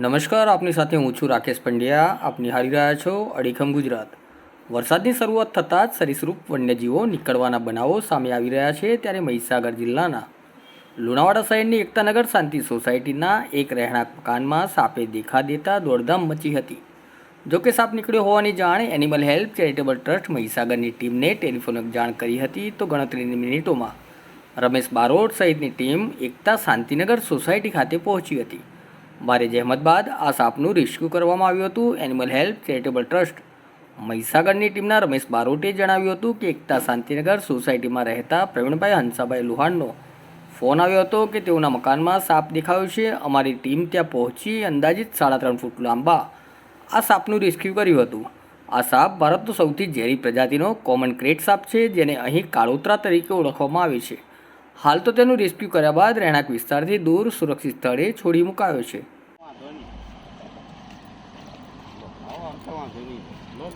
નમસ્કાર, આપની સાથે હું છું રાકેશ પંડ્યા. આપ નિહાળી રહ્યા છો અડીખમ ગુજરાત. વરસાદની શરૂઆત થતાં જ સરીસૃપ વન્યજીવો નીકળવાના બનાવો સામે આવી રહ્યા છે ત્યારે મહીસાગર જિલ્લાના લુણાવાડા શહેરની એકતાનગર શાંતિ સોસાયટીના એક રહેણાંક મકાનમાં સાપે દેખા દેતા દોડધામ મચી હતી. જો કે સાપ નીકળ્યો હોવાની જાણ એનિમલ હેલ્પ ચેરિટેબલ ટ્રસ્ટ મહીસાગરની ટીમને ટેલિફોનિક જાણ કરી હતી તો ગણતરીની મિનિટોમાં રમેશ બારોટ સહિતની ટીમ એકતા શાંતિનગર સોસાયટી ખાતે પહોંચી હતી. ભારે જહેમત બાદ. આ સાપનું રેસ્ક્યુ કરવામાં આવ્યું હતું. એનિમલ હેલ્પ ચેરિટેબલ ટ્રસ્ટ મહીસાગરની ટીમના રમેશ બારોટે જણાવ્યું હતું કે એકતા શાંતિનગર સોસાયટીમાં રહેતા પ્રવીણભાઈ હંસાભાઈ લુહાણનો ફોન આવ્યો હતો કે તેઓના મકાનમાં સાપ દેખાયો છે. અમારી ટીમ ત્યાં પહોંચી અંદાજિત સાડા ત્રણ ફૂટ લાંબા આ સાપનું રેસ્ક્યુ કર્યું હતું. આ સાપ ભારતનો સૌથી ઝેરી પ્રજાતિનો કોમન ક્રેટ સાપ છે, જેને અહીં કાળોતરા તરીકે ઓળખવામાં આવે છે. હાલ તો તેનું રેસ્ક્યુ કર્યા બાદ રહેણાંક વિસ્તારથી દૂર સુરક્ષિત સ્થળે છોડી મુકાયો છે. เอาเอาเข้ามาถึงนี่รถ